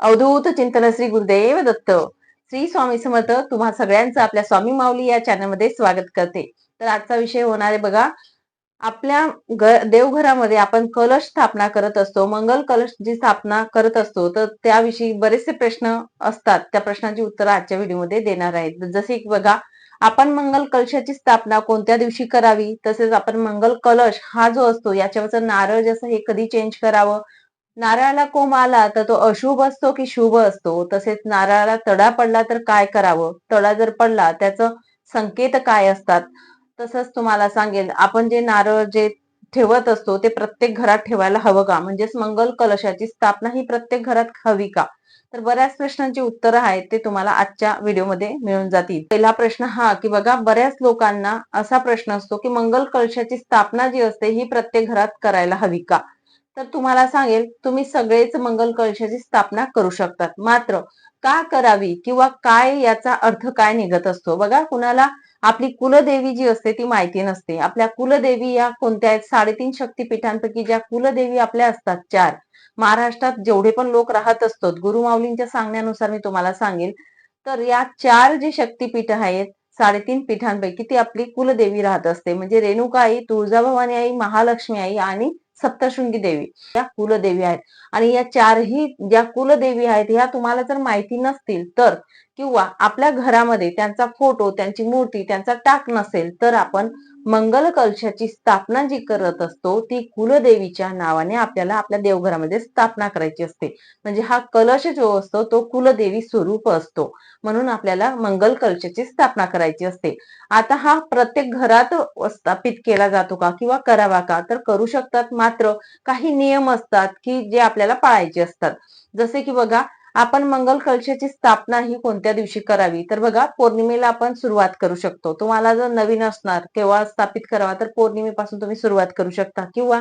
अवधूत चिंतन श्री गुरुदेव दत्त. श्री स्वामी समर्थ तुम्हा सगळ्यांचं आपल्या स्वामी माऊली या चॅनलमध्ये स्वागत करते. तर आजचा विषय होणार आहे बघा आपल्या देवघरामध्ये आपण कलश स्थापना करत असतो. मंगल कलश जी स्थापना करत असतो तर त्याविषयी बरेचसे प्रश्न असतात. त्या प्रश्नांची उत्तरं आजच्या व्हिडिओमध्ये देणार आहेत जसे की बघा आपण मंगल कलशाची स्थापना कोणत्या दिवशी करावी? तसेच आपण मंगल कलश हा जो असतो याच्यावरचं नारळ जसं हे कधी चेंज करावं? नारळाला कोंब आला तर तो अशुभ असतो की शुभ असतो? तसेच नारळाला तडा पडला तर काय करावं? तडा जर पडला त्याचं संकेत काय असतात? तसंच तुम्हाला सांगेल आपण जे नारळ जे ठेवत असतो ते प्रत्येक घरात ठेवायला हवं का? म्हणजेच मंगल कलशाची स्थापना ही प्रत्येक घरात हवी का? तर बऱ्याच प्रश्नांची उत्तरं आहेत ते तुम्हाला आजच्या व्हिडिओमध्ये मिळून जातील. पहिला प्रश्न हा की बघा बऱ्याच लोकांना असा प्रश्न असतो की मंगल कलशाची स्थापना जी असते ही प्रत्येक घरात करायला हवी का? तर तुम्हाला सांगेल तुम्ही सगळेच मंगल कळशाची स्थापना करू शकतात. मात्र का करावी किंवा काय याचा अर्थ काय निघत असतो? बघा कुणाला आपली कुलदेवी जी असते ती माहिती नसते. आपल्या कुलदेवी या कोणत्या आहेत? साडेतीन शक्तीपीठांपैकी ज्या कुलदेवी आपल्या असतात चार. महाराष्ट्रात जेवढे पण लोक राहत असतात गुरुमाऊलींच्या सांगण्यानुसार मी तुम्हाला सांगेल तर या चार जे शक्तीपीठ आहेत साडेतीन पीठांपैकी ती आपली कुलदेवी राहत असते. म्हणजे रेणुका आई तुळजाभवानी आई महालक्ष्मी आई आणि सप्तशृंगी देवी या कुलदेवी आहेत. आणि या चारही ज्या कुलदेवी आहेत ह्या तुम्हाला जर माहिती नसतील तर किंवा आपल्या घरामध्ये त्यांचा फोटो त्यांची मूर्ती त्यांचा टाक नसेल तर आपण मंगल कलशाची स्थापना जी करत असतो ती कुलदेवीच्या नावाने आपल्याला आपल्या देवघरामध्ये स्थापना करायची असते. म्हणजे हा कलश जो असतो तो कुलदेवी स्वरूप असतो. म्हणून आपल्याला मंगल कलशाची स्थापना करायची असते. आता हा प्रत्येक घरात स्थापित केला जातो का किंवा करावा का? तर करू शकतात मात्र काही नियम असतात की जे आपल्याला पाळायचे असतात. जसे की बघा आपण मंगल कलशाची स्थापना ही कोणत्या दिवशी करावी? तर बघा पौर्णिमेला आपण सुरुवात करू शकतो. तुम्हाला जर नवीन असणार केव्हा स्थापित करावा तर पौर्णिमेपासून तुम्ही सुरुवात करू शकता. किंवा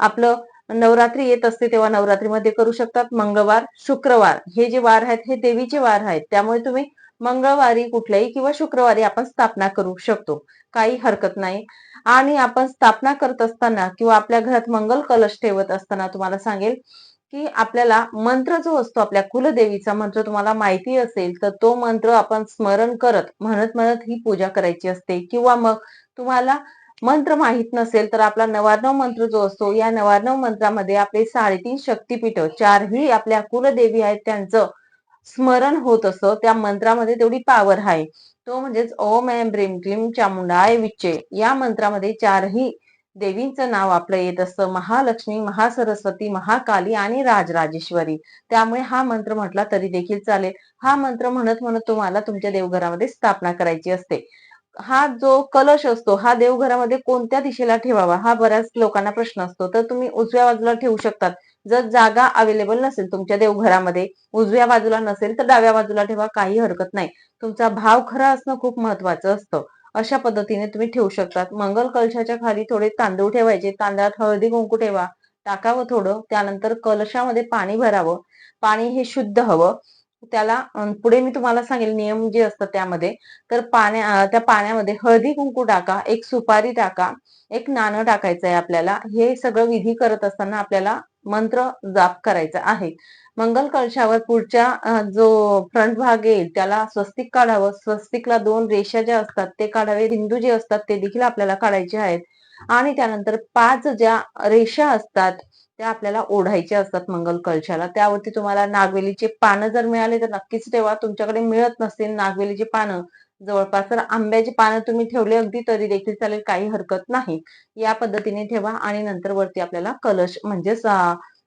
आपलं नवरात्री येत असते तेव्हा नवरात्रीमध्ये करू शकतात मंगळवार शुक्रवार. हे जे वार आहेत हे देवीचे वार आहेत. त्यामुळे तुम्ही मंगळवारी कुठल्याही किंवा शुक्रवारी आपण स्थापना करू शकतो. काही हरकत नाही. आणि आपण स्थापना करत असताना किंवा आपल्या घरात मंगल कलश ठेवत असताना तुम्हाला सांगेल की आपल्याला मंत्र जो असतो आपल्या कुलदेवीचा मंत्र तुम्हाला माहिती असेल तर तो मंत्र आपण स्मरण करत म्हणत म्हणत ही पूजा करायची असते. किंवा मग तुम्हाला मंत्र माहीत नसेल तर आपला नवार्णव मंत्र जो असतो या नवार्णव मंत्रामध्ये आपले साडेतीन शक्तीपीठ चारही आपल्या कुलदेवी आहेत त्यांचं स्मरण होत असतं त्या मंत्रामध्ये तेवढी पॉवर आहे. तो म्हणजेच ओम ऐम ब्रीम क्लीम चामुंडाय विच्चे. या मंत्रामध्ये चारही देवींचं नाव आपलं येत असतं. महालक्ष्मी महासरस्वती महाकाली आणि राजराजेश्वरी. त्यामुळे हा मंत्र म्हटला तरी देखील चालेल. हा मंत्र म्हणत म्हणत तुम्हाला तुमच्या देवघरामध्ये स्थापना करायची असते. हा जो कलश असतो हा देवघरामध्ये कोणत्या दिशेला ठेवावा? हा बऱ्याच लोकांना प्रश्न असतो. तर तुम्ही उजव्या बाजूला ठेवू शकतात. जर जागा अवेलेबल नसेल तुमच्या देवघरामध्ये उजव्या बाजूला नसेल तर डाव्या बाजूला ठेवा. काही हरकत नाही. तुमचा भाव खरा असणं खूप महत्वाचं असतं. अशा पद्धतीने तुम्ही ठेवू शकतात. मंगल कलशाच्या खाली थोडे तांदूळ ठेवायचे. तांदळात हळदी कुंकू ठेवा. टाकावं थोडं. त्यानंतर कलशामध्ये पाणी भरावं. पाणी हे शुद्ध हवं. त्याला पुढे मी तुम्हाला सांगेल नियम जे असतात त्यामध्ये. तर पाण्या त्या पाण्यामध्ये हळदी कुंकू टाका. एक सुपारी टाका. एक नाणं टाकायचं आहे आपल्याला. हे सगळं विधी करत असताना आपल्याला मंत्र जाप करायचा आहे. मंगल कळशावर पुढच्या जो फ्रंट भाग येईल त्याला स्वस्तिक काढावं. स्वस्तिकला दोन रेषा ज्या असतात ते काढावे. बिंदू जे असतात ते देखील आपल्याला काढायचे आहेत. आणि त्यानंतर पाच ज्या रेषा असतात त्या आपल्याला ओढायच्या असतात मंगल कळशाला त्यावरती तुम्हाला नागवेलीचे पानं जर मिळाले तर नक्कीच ठेवा तुमच्याकडे मिळत नसतील नागवेलीचे पानं. जवळपास तर आंब्याची पानं तुम्ही ठेवले अगदी तरी देखील चालेल काही हरकत नाही. या पद्धतीने ठेवा आणि नंतर वरती आपल्याला कलश म्हणजेच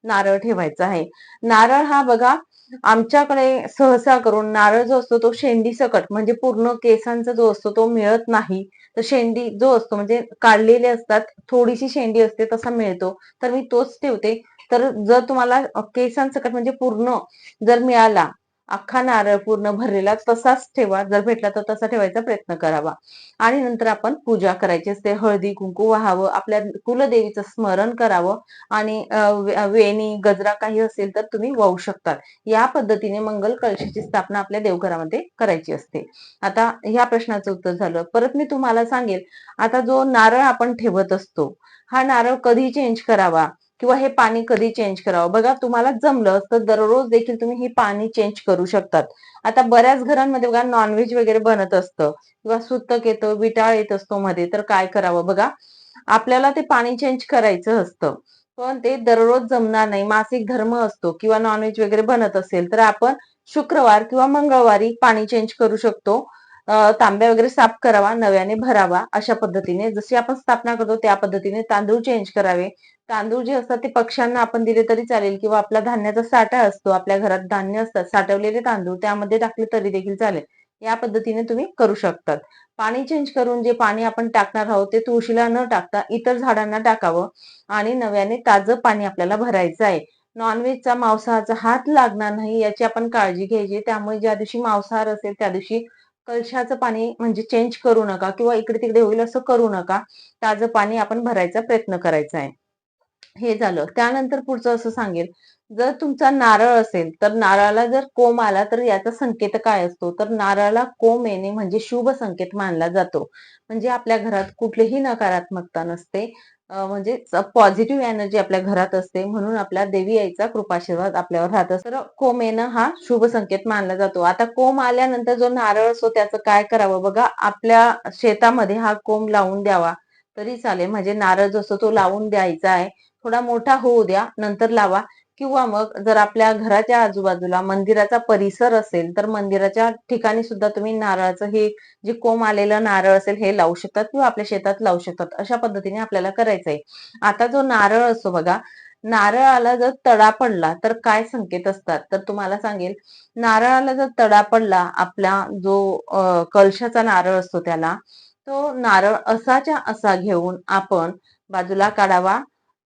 नारळ ठेवायचा आहे. नारळ हा बघा आमच्याकडे सहसा करून नारळ जो असतो तो शेंडी सकट म्हणजे पूर्ण केसांचा जो असतो तो मिळत नाही. तर शेंडी जो असतो म्हणजे काढलेले असतात थोडीशी शेंडी असते तसा मिळतो. तर मी तोच ठेवते. तर जर तुम्हाला केसांसकट म्हणजे पूर्ण जर मिळाला अख्खा नारळ पूर्ण भरलेला तसाच ठेवा. जर भेटला तर तसा ठेवायचा प्रयत्न करावा. आणि नंतर आपण पूजा करायची असते. हळदी कुंकू व्हावं आपल्या कुलदेवीचं स्मरण करावं आणि वेणी गजरा काही असेल तर तुम्ही वाहू शकतात. या पद्धतीने मंगल कलशाची स्थापना आपल्या देवघरामध्ये करायची असते. आता ह्या प्रश्नाचं उत्तर झालं. परत मी तुम्हाला सांगेल. आता जो नारळ आपण ठेवत असतो हा नारळ कधी चेंज करावा? किंवा हे पाणी कधी चेंज करावं? बघा तुम्हाला जमलं तर दररोज देखील तुम्ही हे पाणी चेंज करू शकतात. आता बऱ्याच घरांमध्ये बघा नॉनव्हेज वगैरे बनत असतं. किंवा सुतक येतं विटाळ येत असतो मध्ये तर काय करावं? बघा आपल्याला ते पाणी चेंज करायचं असतं. पण ते दररोज जमणार नाही. मासिक धर्म असतो किंवा नॉनव्हेज वगैरे बनत असेल तर आपण शुक्रवार किंवा मंगळवारी पाणी चेंज करू शकतो. तांब्या वगैरे साफ करावा नव्याने भरावा अशा पद्धतीने. जशी आपण स्थापना करतो त्या पद्धतीने तांदूळ चेंज करावे. तांदूळ जे असतात ते पक्ष्यांना आपण दिले तरी चालेल किंवा आपला धान्याचा साठा असतो आपल्या घरात धान्य असतात साठवलेले तांदूळ त्यामध्ये टाकले तरी देखील चालेल. या पद्धतीने तुम्ही करू शकतात. पाणी चेंज करून जे पाणी आपण टाकणार आहोत ते तुळशीला न टाकता इतर झाडांना टाकावं आणि नव्याने ताजं पाणी आपल्याला भरायचं आहे. नॉनव्हेजचा मांसाहारचा हात लागणार नाही याची आपण काळजी घ्यायची. त्यामुळे ज्या दिवशी मांसाहार असेल त्या दिवशी कलशाचं पाणी म्हणजे चेंज करू नका किंवा इकडे तिकडे होईल असं करू नका. ताजं पाणी आपण भरायचा प्रयत्न करायचा आहे. हे झालं. त्यानंतर पुढचं असं सांगेल. जर तुमचा नारळ असेल तर नारळाला जर कोंब आला तर याचा संकेत काय असतो? तर नारळाला कोम येणे म्हणजे शुभ संकेत मानला जातो. म्हणजे आपल्या घरात कुठलीही नकारात्मकता नसते. म्हणजे पॉझिटिव्ह एनर्जी आपल्या घरात असते. म्हणून आपल्या देवी आईचा कृपाशीर्वाद आपल्यावर राहत तर कोम येणं हा शुभ संकेत मानला जातो. आता कोंब आल्यानंतर जो नारळ असतो त्याचं काय करावं? बघा आपल्या शेतामध्ये हा कोंब लावून द्यावा. तरी चालेल. म्हणजे नारळ जो असतो तो लावून द्यायचा आहे. थोडा मोठा होऊ द्या नंतर लावा. किंवा मग जर आपल्या घराच्या आजूबाजूला मंदिराचा परिसर असेल तर मंदिराच्या ठिकाणी सुद्धा तुम्ही नारळाचं हे जे कोंब आलेलं नारळ असेल हे लावू शकतात किंवा आपल्या शेतात लावू शकतात. अशा पद्धतीने आपल्याला करायचं आहे आता जो नारळ असतो बघा नारळाला जर तडा पडला तर काय संकेत असतात? तर तुम्हाला सांगेल नारळाला जर तडा पडला आपला जो कलशाचा नारळ असतो त्याला तो नारळ असाच्या असा घेऊन आपण बाजूला काढावा.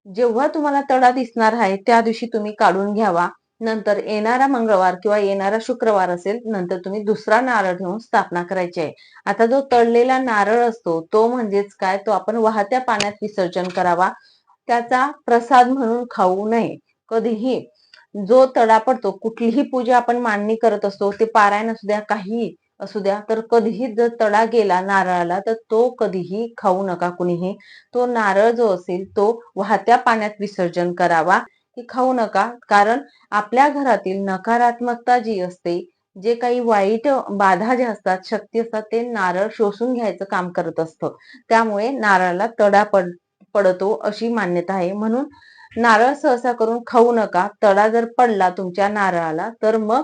जेव्हा तुम्हाला तडा दिसणार आहे त्या दिवशी तुम्ही काढून घ्यावा. नंतर येणारा मंगळवार किंवा येणारा शुक्रवार असेल नंतर तुम्ही दुसरा नारळ ठेवून स्थापना करायची आहे. आता जो तळलेला नारळ असतो तो म्हणजेच काय? तो आपण वाहत्या पाण्यात विसर्जन करावा. त्याचा प्रसाद म्हणून खाऊ नये. कधीही जो तडा पडतो कुठलीही पूजा आपण मांडणी करत असतो ते पारायण असू द्या काही असू द्या. तर कधीही जर तडा गेला नारळाला तर तो कधीही खाऊ नका कुणीही. तो नारळ जो असेल तो वाहत्या पाण्यात विसर्जन करावा की खाऊ नका. कारण आपल्या घरातील नकारात्मकता जी असते जे काही वाईट बाधा ज्या असतात शक्ती असतात ते नारळ शोषून घ्यायचं काम करत असतं. त्यामुळे नारळाला तडा पड पडतो अशी मान्यता आहे. म्हणून नारळ सहसा करून खाऊ नका. तडा जर पडला तुमच्या नारळाला तर मग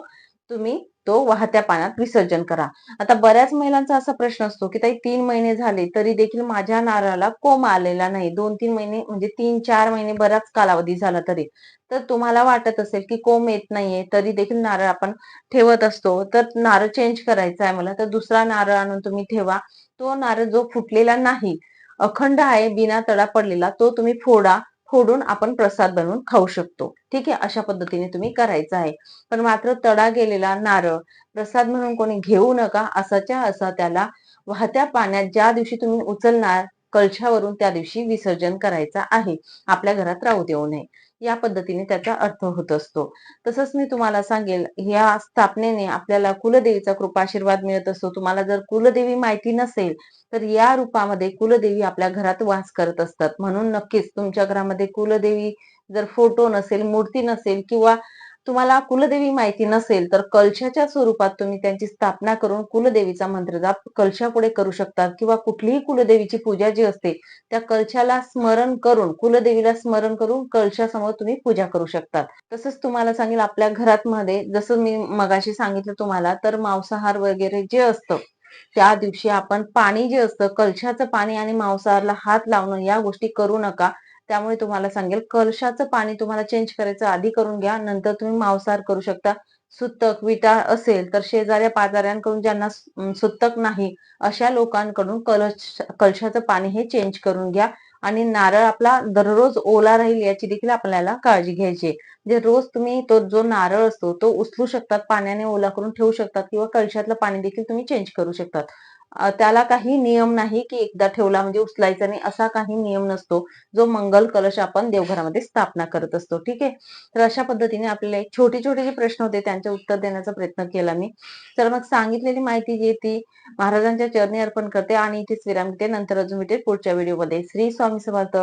तुम्ही तो वाहत्या पाण्यात विसर्जन करा. आता बऱ्याच महिलांचा असा प्रश्न असतो की ताई तीन महिने झाले तरी देखील माझ्या नारळाला कोंब आलेला नाही. दोन तीन महिने म्हणजे तीन चार महिने बराच कालावधी झाला तरी. तर तुम्हाला वाटत असेल की कोंब येत नाहीये तरी देखील नारळ आपण ठेवत असतो. तर नारळ चेंज करायचा आहे मला तर दुसरा नारळ आणून तुम्ही ठेवा. तो नारळ जो फुटलेला नाही अखंड आहे बिना तडा पडलेला तो तुम्ही फोडा. फोडून आपण प्रसाद बनवून खाऊ शकतो. ठीक आहे? अशा पद्धतीने तुम्ही करायचं आहे. पण मात्र तडा गेलेला नारळ प्रसाद म्हणून कोणी घेऊ नका. असाच्या असा त्याला वाहत्या पाण्यात ज्या दिवशी तुम्ही उचलणार कलशावरून त्या दिवशी विसर्जन करायचा आहे. आपल्या घरात राहू देऊ नये. या पद्धतीने त्याचा अर्थ होत असतो. तसंच मी तुम्हाला सांगेल या स्थापनेने आपल्याला कुलदेवीचा कृपाशीर्वाद मिळत असतो. तुम्हाला जर कुलदेवी माहिती नसेल तर या रूपामध्ये कुलदेवी आपल्या घरात वास करत असतात. म्हणून नक्कीच तुमच्या घरामध्ये कुलदेवी जर फोटो नसेल मूर्ती नसेल किंवा तुम्हाला कुलदेवी माहिती नसेल तर कलशाच्या स्वरूपात तुम्ही त्यांची स्थापना करून कुलदेवीचा मंत्र जाप कलशापुढे करू शकतात. किंवा कुठलीही कुलदेवीची पूजा जी असते त्या कलशाला स्मरण करून कुलदेवीला स्मरण करून कलशासमोर तुम्ही पूजा करू शकतात. तसंच तुम्हाला सांगेल आपल्या घरात मध्ये जसं मी मगाशी सांगितलं तुम्हाला तर मांसाहार वगैरे जे असतं त्या दिवशी आपण पाणी जे असतं कलशाचं पाणी आणि मांसाहारला हात लावणं या गोष्टी करू नका. त्यामुळे तुम्हाला सांगेल कलशाचं पाणी तुम्हाला चेंज करायचं आधी करून घ्या नंतर तुम्ही मांसाहार करू शकता. सुतक विटा असेल तर शेजाऱ्या पाजाऱ्यांकडून ज्यांना सुतक नाही अशा लोकांकडून कलश कलशाचं पाणी हे चेंज करून घ्या. आणि नारळ आपला दररोज ओला राहील याची देखील आपल्याला काळजी घ्यायची जे रोज तुम्ही तो जो नारळ असतो तो उचलू शकतात पाण्याने ओला करून ठेवू शकतात किंवा कलशातलं पाणी देखील तुम्ही चेंज करू शकतात. त्याला काही नियम नाही की एकदा ठेवला म्हणजे उचलायचा नाही असा काही नियम नसतो. जो मंगल कलश आपण देवघरामध्ये स्थापना करत असतो. ठीक आहे? तर अशा पद्धतीने आपल्याला छोटे छोटे जे प्रश्न होते त्यांचे उत्तर देण्याचा प्रयत्न केला मी. तर मग सांगितलेली माहिती जी ती महाराजांच्या चरणी अर्पण करते आणि इथेच विराम घेते. नंतर अजून भेटेल पुढच्या व्हिडिओमध्ये. श्री स्वामी समर्थ.